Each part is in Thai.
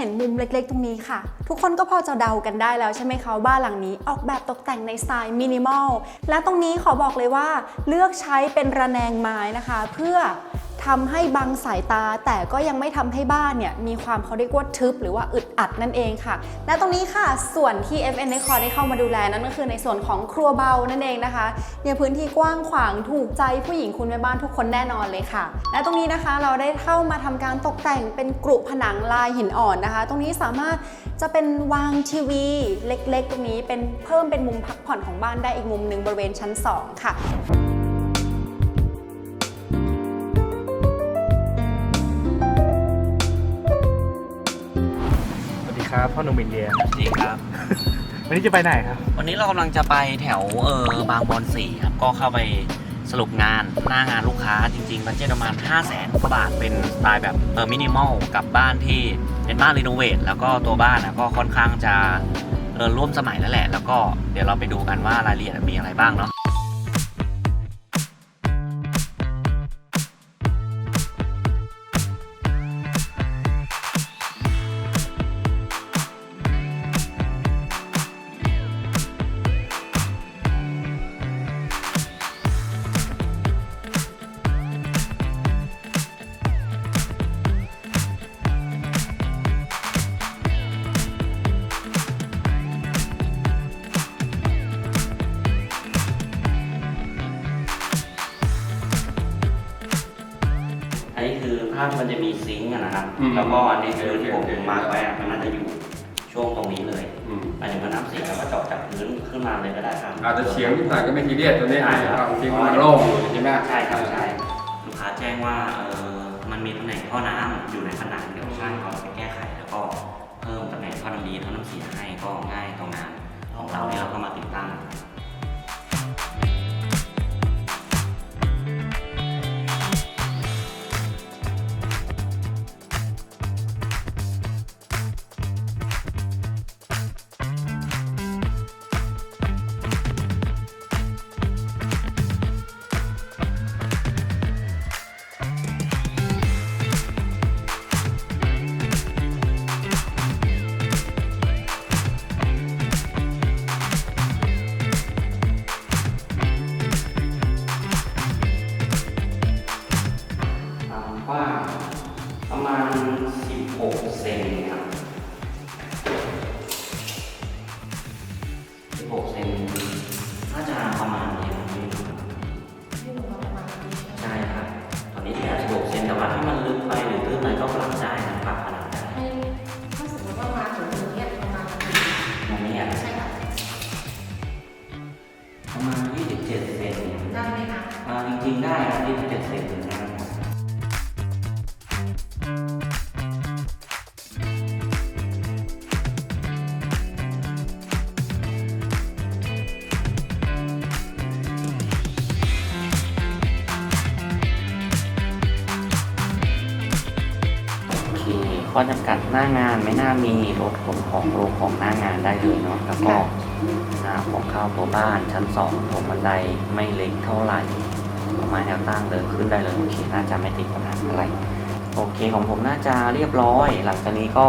ห็นมุมเล็กๆ ตรงนี้ค่ะ ทุกคนก็พอจะเดากันได้แล้วใช่ไหมคะบ้านหลังนี้ออกแบบตกแต่งในสไตล์มินิมอลและตรงนี้ขอบอกเลยว่าเลือกใช้เป็นระแนงไม้นะคะ เพื่อ ทำให้บังสายตา แต่ก็ยังไม่ทำให้บ้านเนี่ยมีความเขาเรียกว่าทึบหรือว่าอึดอัดนั่นเองค่ะ และตรงนี้ค่ะส่วนที่ FN r e c o r ได้เข้ามาดูแลนั่นก็คือในส่วนของครัวเบานั่นเองนะคะเนี่ยพื้นที่กว้างขวางถูกใจผู้หญิงคุณแม่บ้านทุกคนแน่นอนเลยค่ะ และตรงนี้นะคะเราได้เข้ามาทำการตกแต่งเป็นกรุผนังลายหินอ่อนนะคะ ตรงนี้สามารถจะเป็นวางทีวีเล็กๆ ตรงนี้เป็นเพิ่มเป็นมุมพักผ่อนของบ้านได้อีกมุมหนึ่งบริเวณชั้น 2 ค่ะ ครับพ่อหนุ่มอินเดียสวัสดีครับ วันนี้จะไปไหนครับ วันนี้เรากำลังจะไปแถวเออบางบอนสี่ครับ ก็เข้าไปสรุปงานหน้างานลูกค้าจริงๆบัตเจ็ตประมาณ 5 0 0แสนกว่าบาทเป็นสไตล์แบบเออมินิมอลกับบ้านที่เป็นบ้านรีโนเวทแล้วก็ตัวบ้านนะก็ค่อนข้างจะเออร่วมสมัยแล้วแหละ แล้วก็เดี๋ยวเราไปดูกันว่ารายละเอียดมีอะไรบ้างเนาะ นี้คือภาพที่มันจะมีซิงค์อะนะครับ อืมแล้วก็อันนี้คือที่ผมโอเคโอเค มาร์คไว้อะมันน่าจะอยู่ช่วงตรงนี้เลยอืมหมายถึงว่าน้ำเสียแล้วก็เจาะจากพื้นขึ้นมาเลยก็ได้ครับอาจจะเฉียงนิดหน่อยก็ไม่ทีเรียสตัวนี้ใช่ครับบางทีมันโล่งอยู่ใช่ไหมใช่ครับใช่ลูกค้าแจ้งว่าเออมันมีตำแหน่งท่อน้ำอยู่ในผนังเดี๋ยวช่างเขาไปแก้ไขแล้วก็เพิ่มตำแหน่งท่อน้ำดีท่อน้ำเสียให้ก็ง่ายต่องานของเราเนี่ยเราก็มาติดตั้ง น้างานไม่น่ามีรถขนของลงของหน้างานได้เลยเนาะแล้วก็อ่าของเข้าตัวบ้านชั้นสองถงบันไดไม่เล็กเท่าไหร่ประมาณแนวตั้งเดินขึ้นได้เลยโอเคน่าจะไม่ติดปัญหาอะไร โอเคของผมน่าจะเรียบร้อย หลังจากนี้ก็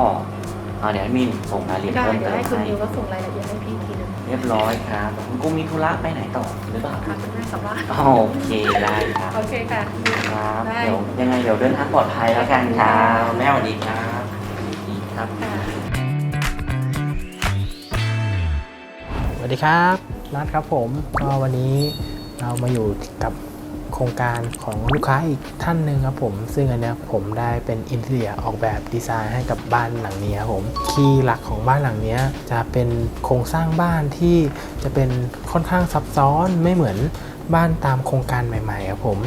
อ่าเดี๋ยวให้มินส่งรายละเอียดได้เพิ่มเดี๋ยเติวมให้คุณให้นิวก็ส่งรายละเอียดให้พี่อีกทีหนึงเรียบร้อยครับคุณกุ้งมีธุระไปไหนต่อหรือเปล่าค่ะคุณแม่กลับบ้านโอเคได้ครับ โอเคค่ะ ครับได้ เดี๋ยวยังไงเดี๋ยวเดินทางปลอดภัยแล้วกันครับแม่สวัสดีครับดี ครับค่ะสวัสดีครับนัดครับผมก็วันนี้เรามาอยู่กับโครงการของลูกค้าอีกท่านหนึ่งครับผม ซึ่งอันเนี้ยผมได้เป็นอินเทียออกแบบดีไซน์ให้กับบ้านหลังนี้ครับผมคีย์หลักของบ้านหลังเนี้ยจะเป็นโครงสร้างบ้านที่จะเป็นค่อนข้างซับซ้อนไม่เหมือนบ้านตามโครงการใหม่ๆครับผม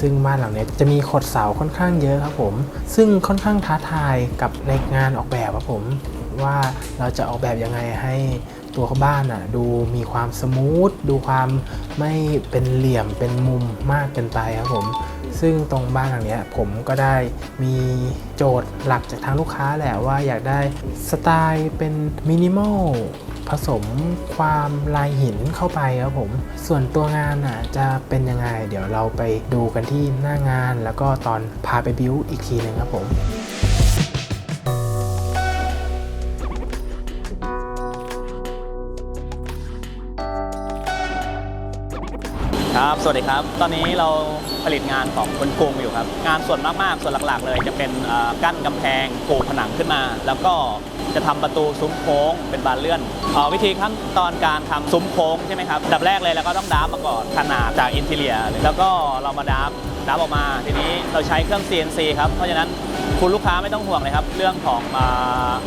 ซึ่งบ้านหลังนี้จะมีขดเสาค่อนข้างเยอะครับผม ซึ่งค่อนข้างท้าทายกับในงานออกแบบครับผม ว่าเราจะออกแบบยังไงให้ตัวบ้านอะดูมีความสมูทดูความไม่เป็นเหลี่ยมเป็นมุมมากเกินไปครับผม ซึ่งตรงบ้านหลังนี้ผมก็ได้มีโจทย์หลักจากทางลูกค้าแหละว่าอยากได้สไตล์เป็นมินิมอลผสมความลายหินเข้าไปครับผม ส่วนตัวงานอะจะเป็นยังไง เดี๋ยวเราไปดูกันที่หน้างาน แล้วก็ตอนพาไปบิวอีกทีหนึ่งครับผมครับ สวัสดีครับ ตอนนี้เรา ผลิตงานของคนกรุงอยู่ครับ งานส่วนมากๆ ส่วนหลักๆ เลยจะเป็นกั้นกำแพงปูผนังขึ้นมา แล้วก็จะทำประตูซุ้มโค้งเป็นบานเลื่อนออวิธีขั้นตอนการทำซุ้มโค้งใช่ไหมครับอันดับแรกเลยเราก็ต้องดาบมาก่อนขนาดจากอินเทเลีย แล้วก็เรามาดาบดาบออกมา ทีนี้เราใช้เครื่อง CNC ครับ เพราะฉะนั้นคุณลูกค้าไม่ต้องห่วงเลยครับ เรื่องของ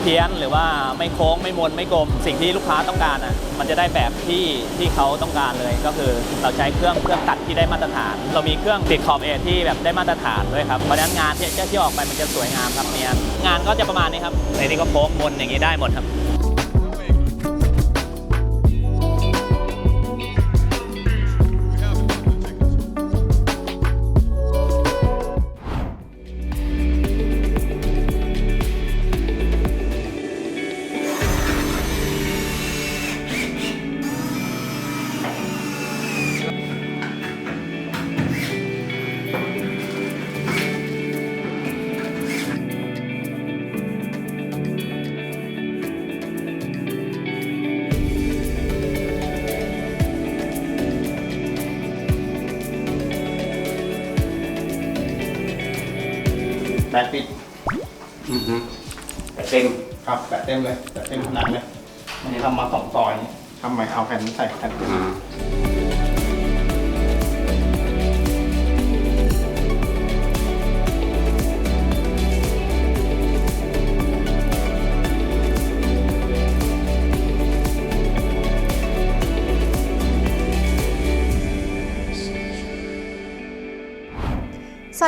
เพี้ยนหรือว่าไม่โค้งไม่มนไม่กลม สิ่งที่ลูกค้าต้องการอะ มันจะได้แบบที่ที่เขาต้องการเลยก็คือเราใช้เครื่องเครื่องตัดที่ได้มาตรฐาน เรามีเครื่องติดขอบเอทที่แบบได้มาตรฐานด้วยครับเพราะฉะนั้นงานที่ที่ออกไปมันจะสวยงามครับเนียนงานก็จะประมาณนี้ครับในนี้ก็โค้งบนอย่างนี้ได้หมดครับ เต็มครับแปดเต็มเลยแปดเต็มผนังเลยอันนี้ทำมาสองซอยทำใหม่เอาแผ่นนี้ใส่แผ่น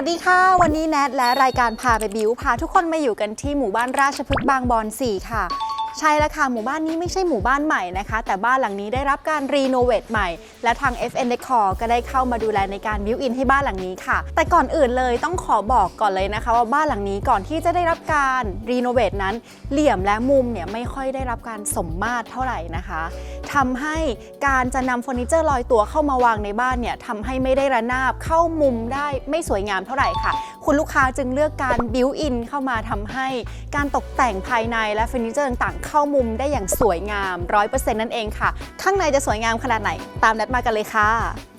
วัสดีค่ะ วันนี้แนทและรายการพาไปบิวพาทุกคนมาอยู่กันที่หมู่บ้านราชพฤกษ์บางบอน4ค่ะ ใช่แล้วค่ะหมู่บ้านนี้ไม่ใช่หมู่บ้านใหม่นะคะ แต่บ้านหลังนี้ได้รับการรีโนเวทใหม่ และทาง FN Decor ก็ได้เข้ามาดูแลในการบิวอินให้บ้านหลังนี้ค่ะ แต่ก่อนอื่นเลยต้องขอบอกก่อนเลยนะคะว่าบ้านหลังนี้ก่อนที่จะได้รับการรีโนเวทนั้น เหลี่ยมและมุมเนี่ยไม่ค่อยได้รับการสมมาตรเท่าไหร่นะคะทำให้การจะนำเฟอร์นิเจอร์ลอยตัวเข้ามาวางในบ้านเนี่ยทำให้ไม่ได้ระนาบเข้ามุมได้ไม่สวยงามเท่าไหร่ค่ะ คุณลูกค้าจึงเลือกการบิวอินเข้ามาทำให้การตกแต่งภายในและเฟอร์นิเจอร์ต่างๆ เข้ามุมได้อย่างสวยงาม 100%นั่นเองค่ะ ข้างในจะสวยงามขนาดไหนตามนัดมากันเลยค่ะ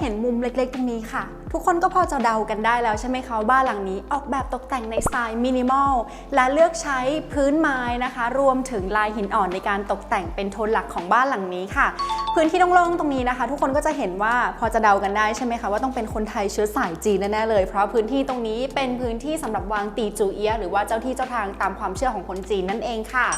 เห็นมุมเล็กๆ ตรงนี้ค่ะ ทุกคนก็พอจะเดากันได้แล้วใช่ไหมคะบ้านหลังนี้ออกแบบตกแต่งในสไตล์มินิมอลและเลือกใช้พื้นไม้นะคะ รวมถึงลายหินอ่อนในการตกแต่งเป็นโทนหลักของบ้านหลังนี้ค่ะ พื้นที่โล่งๆตรงนี้นะคะ ทุกคนก็จะเห็นว่าพอจะเดากันได้ใช่ไหมคะว่าต้องเป็นคนไทยเชื้อสายจีนแน่ๆเลย เพราะพื้นที่ตรงนี้เป็นพื้นที่สำหรับวางตีจูเอียหรือว่าเจ้าที่เจ้าทางตามความเชื่อของคนจีนนั่นเองค่ะ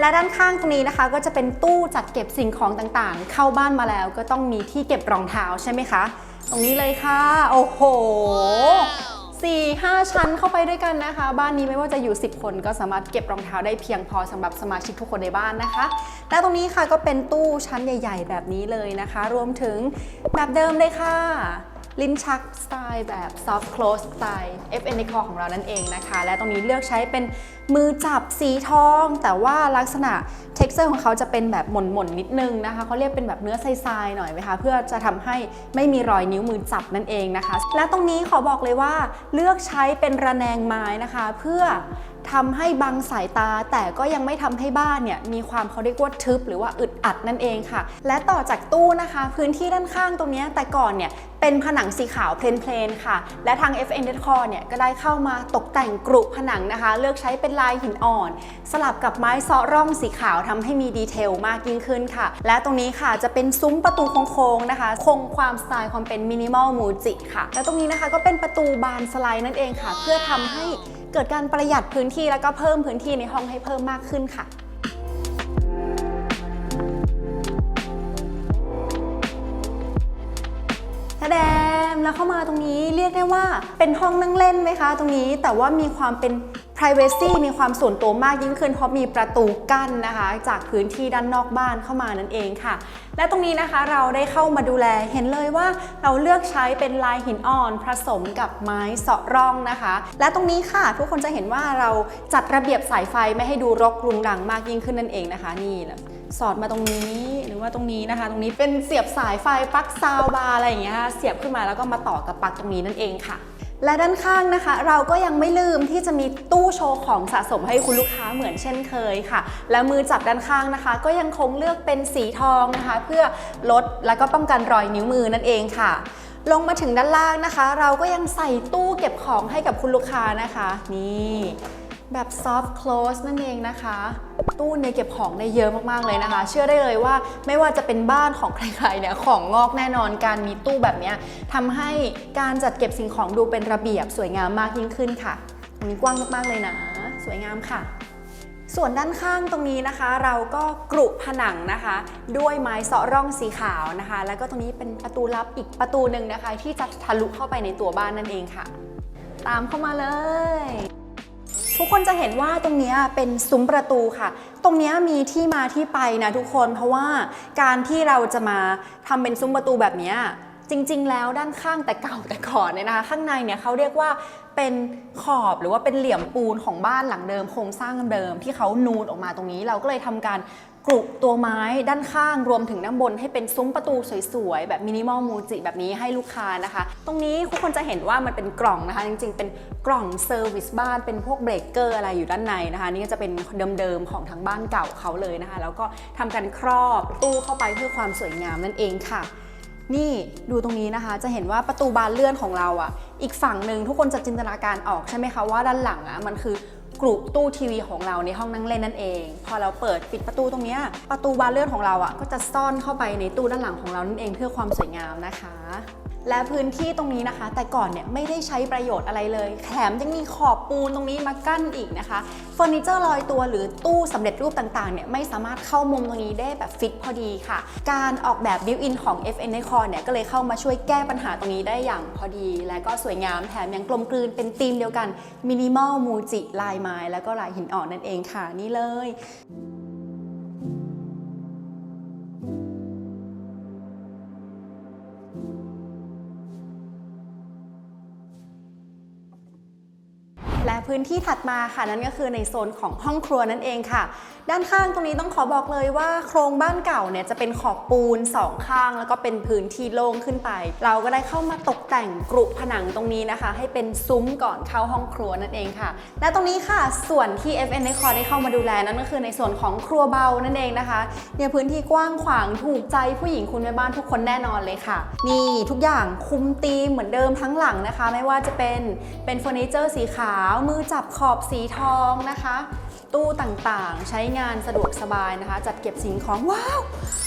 และด้านข้างตรงนี้นะคะ ก็จะเป็นตู้จัดเก็บสิ่งของต่างๆ เข้าบ้านมาแล้วก็ต้องมีที่เก็บรองเท้าใช่ไหมคะ ตรงนี้เลยค่ะโอ้โห4 5ชั้นเข้าไปด้วยกันนะคะ บ้านนี้ไม่ว่าจะอยู่ 10 คนก็สามารถเก็บรองเท้าได้เพียงพอสำหรับสมาชิกทุกคนในบ้านนะคะ และตรงนี้ค่ะก็เป็นตู้ชั้นใหญ่ ๆ แบบนี้เลยนะคะ รวมถึงแบบเดิมเลยค่ะ ลิ้นชักสไตล์แบบ soft close สไตล์ FN Decor ของเรานั่นเองนะคะ และตรงนี้เลือกใช้เป็นมือจับสีทอง แต่ว่าลักษณะ texture ของเขาจะเป็นแบบหม่นๆนนิดนึงนะคะเขาเรียกเป็นแบบเนื้อทรายๆหน่อยไหมคะเพื่อจะทำให้ไม่มีรอยนิ้วมือจับนั่นเองนะคะ และตรงนี้ขอบอกเลยว่าเลือกใช้เป็นระแนงไม้นะคะ เพื่อ ทำให้บังสายตา แต่ก็ยังไม่ทำให้บ้านเนี่ยมีความเขาเรียกว่าทึบหรือว่าอึดอัดนั่นเองค่ะ และต่อจากตู้นะคะ พื้นที่ด้านข้างตรงนี้แต่ก่อนเนี่ยเป็นผนังสีขาวเพลนๆค่ะ และทาง FN Decor เนี่ยก็ได้เข้ามาตกแต่งกรุผนังนะคะ เลือกใช้เป็นลายหินอ่อน สลับกับไม้ซาะร่องสีขาวทำให้มีดีเทลมากยิ่งขึ้นค่ะ และตรงนี้ค่ะจะเป็นซุ้มประตูโค้งๆนะคะ คงความสไตล์ความเป็นมินิมอลมูจิค่ะ และตรงนี้นะคะก็เป็นประตูบานสไลด์นั่นเองค่ะ เพื่อทำให้ เกิดการประหยัดพื้นที่แล้วก็เพิ่มพื้นที่ในห้องให้เพิ่มมากขึ้นค่ะแสดงแล้วเข้ามาตรงนี้เรียกได้ว่าเป็นห้องนั่งเล่นไหมคะ ตรงนี้แต่ว่ามีความเป็น privacy มีความส่วนตัวมากยิ่งขึ้น เพราะมีประตูกั้นนะคะ จากพื้นที่ด้านนอกบ้านเข้ามานั่นเองค่ะ และตรงนี้นะคะเราได้เข้ามาดูแลเห็นเลยว่าเราเลือกใช้เป็นลายหินอ่อน ผสมกับไม้เสาะร่องนะคะ และตรงนี้ค่ะ ทุกคนจะเห็นว่าเราจัดระเบียบสายไฟไม่ให้ดูรกรุงรังมากยิ่งขึ้นนั่นเองนะคะนี่สอดมาตรงนี้หรือว่าตรงนี้นะคะ ตรงนี้เป็นเสียบสายไฟปลั๊กซาวบาร์อะไรอย่างเงี้ยเสียบขึ้นมาแล้วก็มาต่อกับปลั๊กตรงนี้นั่นเองค่ะ และด้านข้างนะคะ เราก็ยังไม่ลืมที่จะมีตู้โชว์ของสะสมให้คุณลูกค้าเหมือนเช่นเคยค่ะ และมือจับด้านข้างนะคะ ก็ยังคงเลือกเป็นสีทองนะคะ เพื่อลดและก็ป้องกันรอยนิ้วมือนั่นเองค่ะ ลงมาถึงด้านล่างนะคะ เราก็ยังใส่ตู้เก็บของให้กับคุณลูกค้านะคะ นี่ แบบ soft close นั่นเองนะคะ ตู้เนี่ยเก็บของได้เยอะมากๆเลยนะคะ เชื่อได้เลยว่าไม่ว่าจะเป็นบ้านของใครๆเนี่ยของงอกแน่นอนการมีตู้แบบนี้ทำให้การจัดเก็บสิ่งของดูเป็นระเบียบสวยงามมากยิ่งขึ้นค่ะตรงนี้กว้างมากๆเลยนะ สวยงามค่ะส่วนด้านข้างตรงนี้นะคะ เราก็กรุผนังนะคะ ด้วยไม้เสาะร่องสีขาวนะคะ แล้วก็ตรงนี้เป็นประตูลับอีกประตูหนึ่งนะคะ ที่จะทะลุเข้าไปในตัวบ้านนั่นเองค่ะ ตามเข้ามาเลย ทุกคนจะเห็นว่าตรงนี้เป็นซุ้มประตูค่ะ ตรงนี้มีที่มาที่ไปนะทุกคน เพราะว่าการที่เราจะมาทำเป็นซุ้มประตูแบบนี้จริง ๆ แล้วด้านข้างแต่เก่าแต่ก่อนเนี่ยนะคะ ข้างในเนี่ยเขาเรียกว่าเป็นขอบหรือว่าเป็นเหลี่ยมปูนของบ้านหลังเดิมโครงสร้างเดิมที่เขานูนออกมาตรงนี้ เราก็เลยทำการ กรุตัวไม้ด้านข้างรวมถึงด้านบนให้เป็นซุ้มประตูสวยๆ แบบมินิมอลมูจิแบบนี้ให้ลูกค้านะคะ ตรงนี้ทุกคนจะเห็นว่ามันเป็นกล่องนะคะ จริงๆ เป็นกล่องเซอร์วิสบ้านเป็นพวกเบรกเกอร์อะไรอยู่ด้านในนะคะ นี่ก็จะเป็นเดิมๆ ของทางบ้านเก่าเขาเลยนะคะ แล้วก็ทำการครอบตู้เข้าไปเพื่อความสวยงามนั่นเองค่ะนี่ดูตรงนี้นะคะจะเห็นว่าประตูบานเลื่อนของเราอะ อีกฝั่งหนึ่งทุกคนจะจินตนาการออกใช่ไหมคะว่าด้านหลังอะมันคือ กรุตู้ทีวีของเราในห้องนั่งเล่นนั่นเอง พอเราเปิดปิดประตูตรงนี้ประตูบานเลื่อนของเราอะก็จะซ่อนเข้าไปในตู้ด้านหลังของเรานั่นเองเพื่อความสวยงามนะคะ และพื้นที่ตรงนี้นะคะ แต่ก่อนเนี่ยไม่ได้ใช้ประโยชน์อะไรเลย แถมยังมีขอบปูนตรงนี้มากั้นอีกนะคะเฟอร์นิเจอร์ลอยตัวหรือตู้สำเร็จรูปต่างๆเนี่ยไม่สามารถเข้ามุมตรงนี้ได้แบบฟิตพอดีค่ะ การออกแบบบิวอินของ FN d e c o r เนี่ยก็เลยเข้ามาช่วยแก้ปัญหาตรงนี้ได้อย่างพอดี และก็สวยงามแถมยังกลมกลืนเป็นธีมเดียวกันมินิมอลมูจิลายไม้แล้วก็ลายหินอ่อนนั่นเองค่ะนี่เลย พื้นที่ถัดมาค่ะนั่นก็คือในโซนของห้องครัวนั่นเองค่ะ ด้านข้างตรงนี้ต้องขอบอกเลยว่าโครงบ้านเก่าเนี่ยจะเป็นขอบปูนสองข้าง แล้วก็เป็นพื้นที่โล่งขึ้นไป เราก็ได้เข้ามาตกแต่งกรุผนังตรงนี้นะคะ ให้เป็นซุ้มก่อนเข้าห้องครัวนั่นเองค่ะ และตรงนี้ค่ะส่วนที่ FN d e c o r ได้เข้ามาดูแลนั่นก็คือในส่วนของครัวเบานั่นเองนะคะเนี่ยพื้นที่กว้างขวางถูกใจผู้หญิงคุณแม่บ้านทุกคนแน่นอนเลยค่ะ นี่ทุกอย่างคุมธีมเหมือนเดิมทั้งหลังนะคะ ไม่ว่าจะเป็นเป็นเฟอร์นิเจอร์สีขาวมือจับขอบสีทองนะคะ ตู้ต่างๆ ใช้งานสะดวกสบายนะคะ จัดเก็บสิ่งของว้าว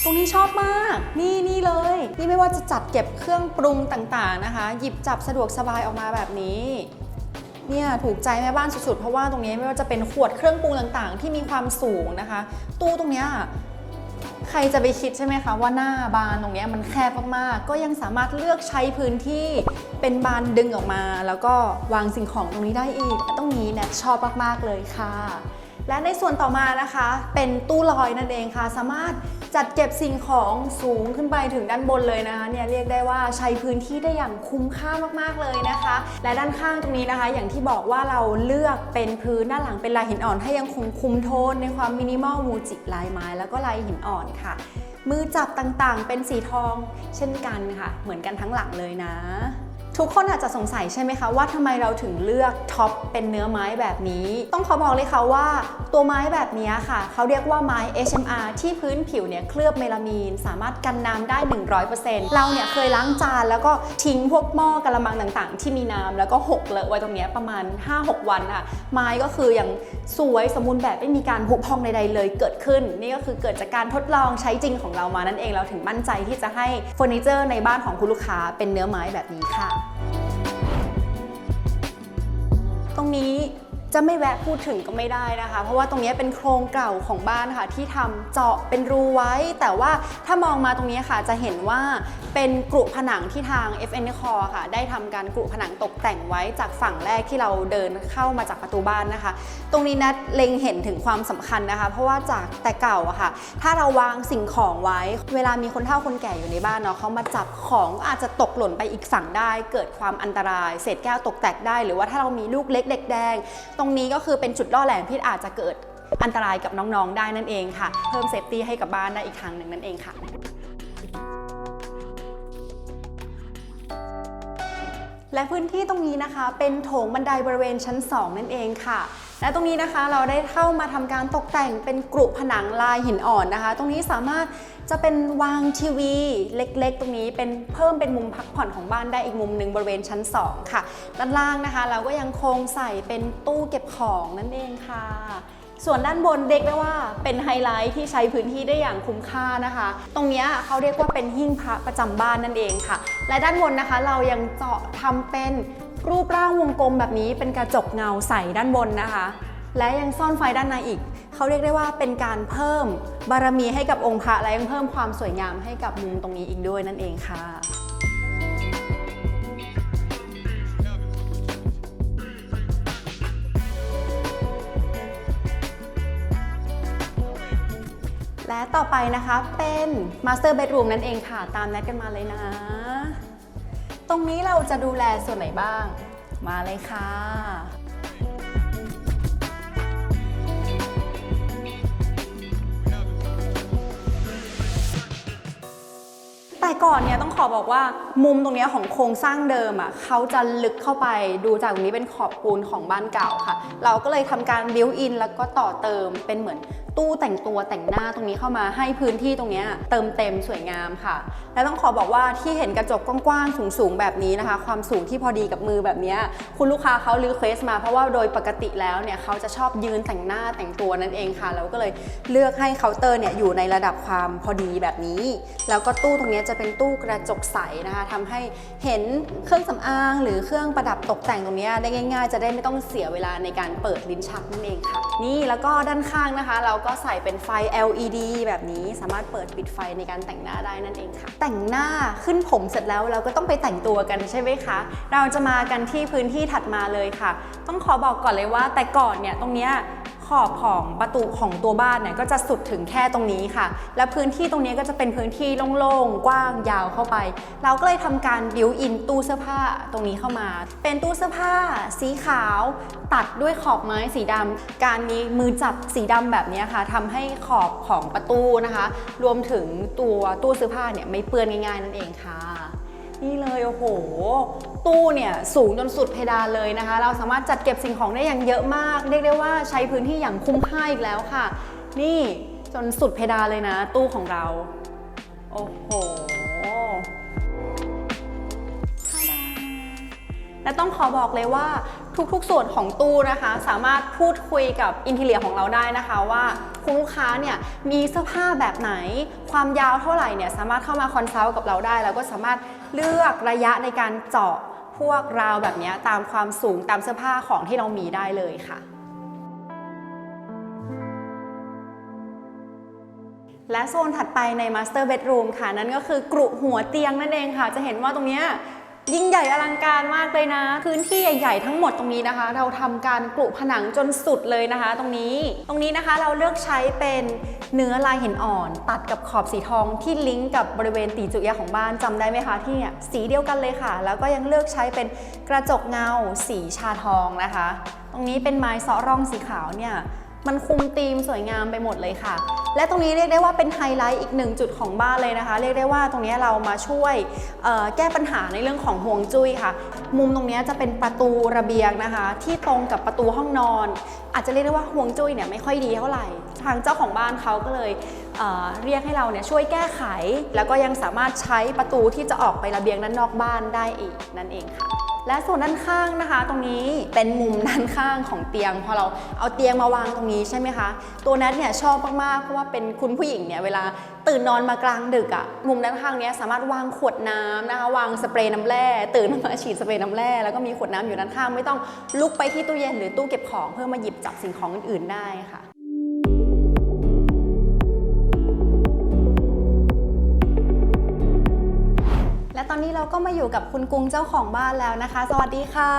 ตรงนี้ชอบมาก นี่นี่เลย นี่ไม่ว่าจะจัดเก็บเครื่องปรุงต่างๆนะคะ หยิบจับสะดวกสบายออกมาแบบนี้เนี่ยถูกใจแม่บ้านสุดๆ เพราะว่าตรงนี้ไม่ว่าจะเป็นขวดเครื่องปรุงต่างๆ ที่มีความสูงนะคะ ตู้ตรงนี้ ใครจะไปคิดใช่ไหมคะว่าหน้าบานตรงนี้มันแคบมากๆ ก็ยังสามารถเลือกใช้พื้นที่เป็นบานดึงออกมา แล้วก็วางสิ่งของตรงนี้ได้อีกตรงนี้แนทชอบมากๆเลยค่ะ และในส่วนต่อมานะคะ เป็นตู้ลอยนั่นเองค่ะ สามารถจัดเก็บสิ่งของสูงขึ้นไปถึงด้านบนเลยนะคะเนี่ยเรียกได้ว่าใช้พื้นที่ได้อย่างคุ้มค่ามากๆเลยนะคะ และด้านข้างตรงนี้นะคะ อย่างที่บอกว่าเราเลือกเป็นพื้นด้านหลังเป็นลายหินอ่อนให้ยังคงคุมโทนในความมินิมอลมูจิลายไม้ แล้วก็ลายหินอ่อนค่ะ มือจับต่างๆ เป็นสีทอง เช่นกันค่ะ เหมือนกันทั้งหลังเลยนะ ทุกคนอาจจะสงสัยใช่ไหมคะว่าทำไมเราถึงเลือกท็อปเป็นเนื้อไม้แบบนี้ ต้องขอบอกเลยค่ะว่าตัวไม้แบบนี้ค่ะเขาเรียกว่าไม้ HMR ที่พื้นผิวเนี่ยเคลือบเมลามีน สามารถกันน้ำได้ 100%เราเนี่ยเคยล้างจานแล้วก็ทิ้งพวกหม้อกระมังต่างๆ ที่มีน้ำแล้วก็หกเลอะไว้ตรงนี้ประมาณ 5-6 วันค่ะไม้ก็คืออย่างสวยสมบูรณ์แบบไม่มีการผุพองใดๆเลยเกิดขึ้น นี่ก็คือเกิดจากการทดลองใช้จริงของเรามานั่นเองเราถึงมั่นใจที่จะให้เฟอร์นิเจอร์ในบ้านของคุณลูกค้าเป็นเนื้อไม้แบบนี้ค่ะ นี้ จะไม่แวะพูดถึงก็ไม่ได้นะคะ เพราะว่าตรงนี้เป็นโครงเก่าของบ้านค่ะ ที่ทำเจาะเป็นรูไว้ แต่ว่าถ้ามองมาตรงนี้ค่ะจะเห็นว่าเป็นกรุผนังที่ทาง FN c o r ค่ะ ได้ทำการกรุผนังตกแต่งไว้จากฝั่งแรกที่เราเดินเข้ามาจากประตูบ้านนะคะ ตรงนี้นัดเล็งเห็นถึงความสำคัญนะคะ เพราะว่าจากแต่เก่าอะค่ะ ถ้าเราวางสิ่งของไว้ เวลามีคนเฒ่าคนแก่อยู่ในบ้านเนาะเขามาจับของอาจจะตกหล่นไปอีกฝั่งได้ เกิดความอันตราย เศษแก้วตกแตกได้ หรือว่าถ้าเรามีลูกเล็กเด็กแดงตรงนี้ก็คือเป็นจุดล่อแหลมที่อาจจะเกิดอันตรายกับน้องๆได้นั่นเองค่ะ เพิ่มเซฟตี้ให้กับบ้านได้อีกทางหนึ่งนั่นเองค่ะและพื้นที่ตรงนี้นะคะ เป็นโถงบันไดบริเวณชั้น 2 นั่นเองค่ะ และตรงนี้นะคะเราได้เข้ามาทำการตกแต่งเป็นกรุผนังลายหินอ่อนนะคะ ตรงนี้สามารถจะเป็นวางทีวีเล็กๆ ตรงนี้เป็นเพิ่มเป็นมุมพักผ่อนของบ้านได้อีกมุมหนึ่งบริเวณชั้น 2 ค่ะ ด้านล่างนะคะ เราก็ยังคงใส่เป็นตู้เก็บของนั่นเองค่ะส่วนด้านบนเด็กได้ว่าเป็นไฮไลท์ที่ใช้พื้นที่ได้อย่างคุ้มค่านะคะ ตรงนี้เขาเรียกว่าเป็นหิ้งพระประจำบ้านนั่นเองค่ะ และด้านบนนะคะเรายังเจาะทำเป็น รูปร่างวงกลมแบบนี้เป็นกระจกเงาใสด้านบนนะคะ และยังซ่อนไฟด้านในอีก เขาเรียกได้ว่าเป็นการเพิ่มบารมีให้กับองค์พระและยังเพิ่มความสวยงามให้กับมุมตรงนี้อีกด้วยนั่นเองค่ะและต่อไปนะคะเป็น Master Bedroom นั่นเองค่ะ ตามนัดกันมาเลยนะ ตรงนี้เราจะดูแลส่วนไหนบ้าง มาเลยค่ะ แต่ก่อนเนี่ยต้องขอบอกว่ามุมตรงเนี้ยของโครงสร้างเดิมอะเขาจะลึกเข้าไปดูจากตรงนี้เป็นขอบปูนของบ้านเก่าค่ะ เราก็เลยทำการบิวอินแล้วก็ต่อเติมเป็นเหมือนตู้แต่งตัวแต่งหน้าตรงนี้เข้ามาให้พื้นที่ตรงเนี้ยเติมเต็มสวยงามค่ะ และต้องขอบอกว่าที่เห็นกระจกกว้างๆสูงๆแบบนี้นะคะ ความสูงที่พอดีกับมือแบบเนี้ยคุณลูกค้าเขารีเควสมาเพราะว่าโดยปกติแล้วเนี่ยเขาจะชอบยืนแต่งหน้าแต่งตัวนั่นเองค่ะเราก็เลยเลือกให้เคาน์เตอร์เนี่ยอยู่ในระดับความพอดีแบบนี้ แล้วก็ตู้ตรงเนี้ยจะเป็นตู้กระจกใสนะคะทำให้เห็นเครื่องสำอาง หรือเครื่องประดับตกแต่งตรงนี้ได้ง่าย ๆ จะได้ไม่ต้องเสียเวลาในการเปิดลิ้นชักนั่นเองค่ะ นี่แล้วก็ด้านข้างนะคะ เราก็ใส่เป็นไฟ LED แบบนี้สามารถเปิดปิดไฟในการแต่งหน้าได้นั่นเองค่ะ แต่งหน้าขึ้นผมเสร็จแล้วเราก็ต้องไปแต่งตัวกันใช่ไหมคะ เราจะมากันที่พื้นที่ถัดมาเลยค่ะ ต้องขอบอกก่อนเลยว่าแต่ก่อนเนี่ยตรงเนี้ย ขอบของประตูของตัวบ้านเนี่ยก็จะสุดถึงแค่ตรงนี้ค่ะ และพื้นที่ตรงนี้ก็จะเป็นพื้นที่โล่งๆ กว้างยาวเข้าไป เราก็เลยทำการบิวอินตู้เสื้อผ้าตรงนี้เข้ามา เป็นตู้เสื้อผ้า สีขาว ตัดด้วยขอบไม้สีดำการมีมือจับสีดำแบบนี้ค่ะทำให้ขอบของประตูนะคะ รวมถึงตัวตู้เสื้อผ้าเนี่ยไม่เปื้อนง่ายๆนั่นเองค่ะ นี่เลยโอ้โห ตู้เนี่ยสูงจนสุดเพดานเลยนะคะ เราสามารถจัดเก็บสิ่งของได้อย่างเยอะมาก เรียกได้ว่าใช้พื้นที่อย่างคุ้มค่าอีกแล้วค่ะ นี่จนสุดเพดานเลยนะ ตู้ของเรา โอ้โหและต้องขอบอกเลยว่าทุกๆ ส่วนของตู้นะคะ สามารถพูดคุยกับอินทีเลียของเราได้นะคะว่าคุณลูกค้าเนี่ยมีเสื้อผ้าแบบไหน ความยาวเท่าไหร่เนี่ยสามารถเข้ามาคอนซัลท์กับเราได้ แล้วก็สามารถ เลือกระยะในการเจาะพวกราวแบบนี้ตามความสูงตามเสื้อผ้าของที่เรามีได้เลยค่ะ และโซนถัดไปใน Master Bedroom ค่ะ นั่นก็คือกรุหัวเตียงนั่นเองค่ะ จะเห็นว่าตรงนี้ ยิ่งใหญ่อลังการมากเลยนะ พื้นที่ใหญ่ ๆ ทั้งหมดตรงนี้นะคะ เราทำการกรุผนังจนสุดเลยนะคะ ตรงนี้ ตรงนี้นะคะเราเลือกใช้เป็นเนื้อลายหินอ่อน ตัดกับขอบสีทองที่ลิงก์กับบริเวณตีจุยะของบ้านจำได้ไหมคะที่เนี่ยสีเดียวกันเลยค่ะ แล้วก็ยังเลือกใช้เป็นกระจกเงาสีชาทองนะคะ ตรงนี้เป็นไม้เซาะร่องสีขาวเนี่ยมันคุมธีมสวยงามไปหมดเลยค่ะ และตรงนี้เรียกได้ว่าเป็นไฮไลท์อีกหนึ่งจุดของบ้านเลยนะคะ เรียกได้ว่าตรงนี้เรามาช่วยแก้ปัญหาในเรื่องของห่วงจุ้ยค่ะ มุมตรงนี้จะเป็นประตูระเบียงนะคะ ที่ตรงกับประตูห้องนอน อาจจะเรียกได้ว่าห่วงจุ้ยเนี่ยไม่ค่อยดีเท่าไหร่ ทางเจ้าของบ้านเขาก็เลยเเรียกให้เราเนี่ยช่วยแก้ไข แล้วก็ยังสามารถใช้ประตูที่จะออกไประเบียงด้านนอกบ้านได้อีกนั่นเองค่ะ และส่วนด้านข้างนะคะ ตรงนี้เป็นมุมด้านข้างของเตียง พอเราเอาเตียงมาวางตรงนี้ใช่ไหมคะ ตัวแนทเนี่ยชอบมากๆเพราะว่าเป็นคุณผู้หญิงเนี่ยเวลาตื่นนอนมากลางดึกอะมุมด้านข้างเนี้ยสามารถวางขวดน้ำนะคะวางสเปรย์น้ำแร่ตื่นมาฉีดสเปรย์น้ำแร่แล้วก็มีขวดน้ำอยู่ด้านข้างไม่ต้องลุกไปที่ตู้เย็นหรือตู้เก็บของเพื่อมาหยิบจับสิ่งของอื่นๆได้ค่ะ ก็มาอยู่กับคุณกุ้งเจ้าของบ้านแล้วนะคะ สวัสดีค่ะ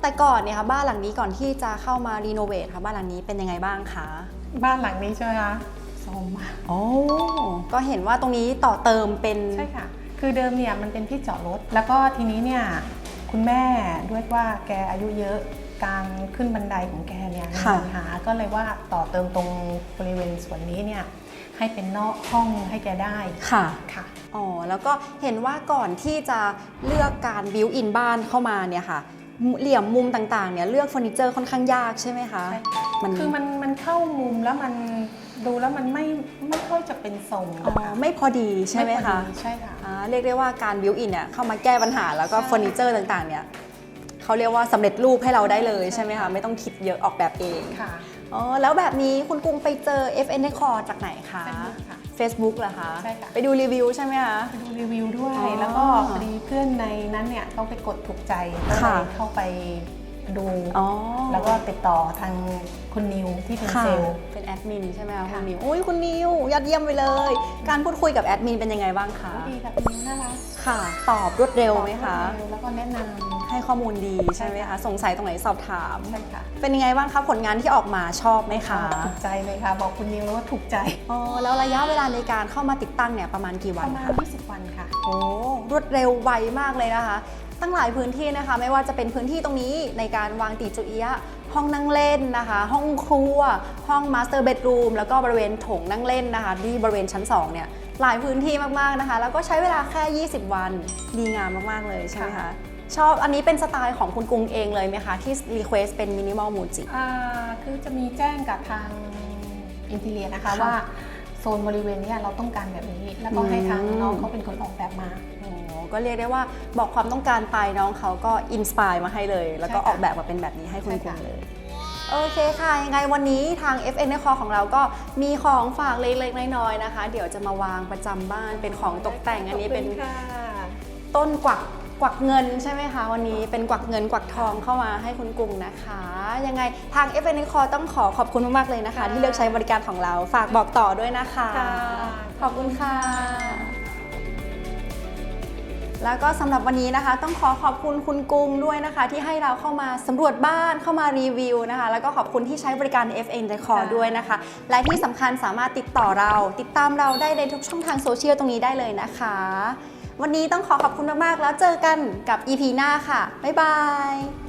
แต่ก่อนเนี่ยค่ะบ้านหลังนี้ก่อนที่จะเข้ามารีโนเวทค่ะบ้านหลังนี้เป็นยังไงบ้างคะบ้านหลังนี้ใช่ไหมคะโซมมากโอ้ก็เห็นว่าตรงนี้ต่อเติมเป็นใช่ค่ะ คือเดิมเนี่ยมันเป็นที่จอดรถ แล้วก็ทีนี้เนี่ยคุณแม่ด้วยว่าแกอายุเยอะการขึ้นบันไดของแกเนี่ยมีค่ะปัญหาก็เลยว่าต่อเติมตรงบริเวณส่วนนี้เนี่ยให้เป็นนอกห้องให้แกได้ค่ะค่ะ อ๋อ แล้วก็เห็นว่าก่อนที่จะเลือกการบิวอินบ้านเข้ามาเนี่ยค่ะ เหลี่ยมมุมต่างๆเนี่ยเลือกเฟอร์นิเจอร์ค่อนข้างยากใช่ไหมคะใช่มันคือมันมันเข้ามุมแล้วมันดูแล้วมันไม่ไม่ค่อยจะเป็นทรงอ๋อไม่พอดีใช่ไหมพอคะดีใช่ค่ะอ่าเรียกได้ว่าการบิวอินเนี่ยเข้ามาแก้ปัญหาแล้วก็ใช่เฟอร์นิเจอร์ต่างๆเนี่ยเขาเรียกว่าสำเร็จรูปให้เราได้เลยใช่ใช่ไหมค่ะคะไม่ต้องคิดเยอะออกแบบเองค่ะอ๋อแล้วแบบนี้คุณกุ้งไปเจอ FN Record จากไหนคะ Facebook ค่ะ Facebook เหรอคะใช่ค่ะ ไปดูรีวิวใช่ไหมคะ ไปดูรีวิวด้วย อ๋อแล้วก็พอดีเพื่อนในนั้นเนี่ยเขาไปกดถูกใจก็เลค่ะ ยเข้าไปดู อ๋อ แล้วก็ติดต่อทางคุณนิวที่เป็นค่ะ เซลล์ เป็นแอดมินใช่ไหมคะค่ะคุณนิวอุ้ยคุณนิว ยอดเยี่ยมไปเลย การพูดคุยกับแอดมินเป็นยังไงบ้างคะ ดีค่ะคุณนิวน่ารัก ค่ะ ตอบรวดเร็วไหมคะตอบรวดเร็วแล้วก็แนะนให้ข้อมูลดีใช่ไหมใช่คะค่ะสงสัยตรงไหนสอบถามำใช่ค่ะ เป็นยังไงบ้างคะผลงานที่ออกมาชอบไหมคะถูกใจเลยค่ะ บอกคุณนิวแล้วว่าถูกใจอ๋อแล้วระยะเวลาในการเข้ามาติดตั้งเนี่ยประมาณกี่ปวันระมาณคะ20 วันค่ะ โอ้รวดเร็วไวมากเลยนะคะ ตั้งหลายพื้นที่นะคะ ไม่ว่าจะเป็นพื้นที่ตรงนี้ในการวางติจุเอียะห้องนั่งเล่นนะคะ ห้องครัว ห้องมาสเตอร์เบดรูมแล้วก็บริเวณโถงนั่งเล่นนะคะ ที่บริเวณชั้น2เนี่ย หลายพื้นที่มากๆนะคะ แล้วก็ใช้เวลาแค่ 20 วันดีงามมากๆเลยใช่ไหมคะค่ะชอบอันนี้เป็นสไตล์ของคุณกรุงเองเลยไหมคะ ที่รีเควสเป็นมินิมอลมูจิอ่าคือจะมีแจ้งกับทางอินทีเลียนะคะค่ะว่าโซนบริเวณเนี้เราต้องการแบบนี้ แล้วก็ให้ทางอืมน้องเขาเป็นคนออกแบบมาโอ้ก็เรียกได้ว่าบอกความต้องการไปน้องเขาก็อินสปายมาให้เลย แล้วก็ใช่ค่ะออกแบบมาเป็นแบบนี้ให้คุณใช่คุค่ะณเลย โอเคค่ะ ยังไงวันนี้ทาง FN ในคอของเราก็มีของฝากเล็กๆน้อยๆนะคะ เดี๋ยวจะมาวางประจำบ้านเป็นของตกแต่งอันนี้เป็น ขบคุณค่ะต้นกวักกวักเงินใช่ไหมคะ วันนี้เป็นกวักเงินกวักทองเข้ามาให้คุณกรุงนะคะ ยังไงทาง FN ในคอต้องขอขอบคุณมากๆเลยนะคะค่ะที่เลือกใช้บริการของเราฝากบอกต่อด้วยนะคะ ค่ะ ขอบคุณค่ะ แล้วก็สำหรับวันนี้นะคะ ต้องขอขอบคุณคุณกรุงด้วยนะคะ ที่ให้เราเข้ามาสำรวจบ้านเข้ามารีวิวนะคะ แล้วก็ขอบคุณที่ใช้บริการ FN Record ด้วยนะคะ และที่สำคัญสามารถติดต่อเรา ติดตามเราได้ในทุกช่องทางโซเชียลตรงนี้ได้เลยนะคะ วันนี้ต้องขอขอบคุณมากๆแล้วเจอกันกับ EP หน้าค่ะบ๊ายบาย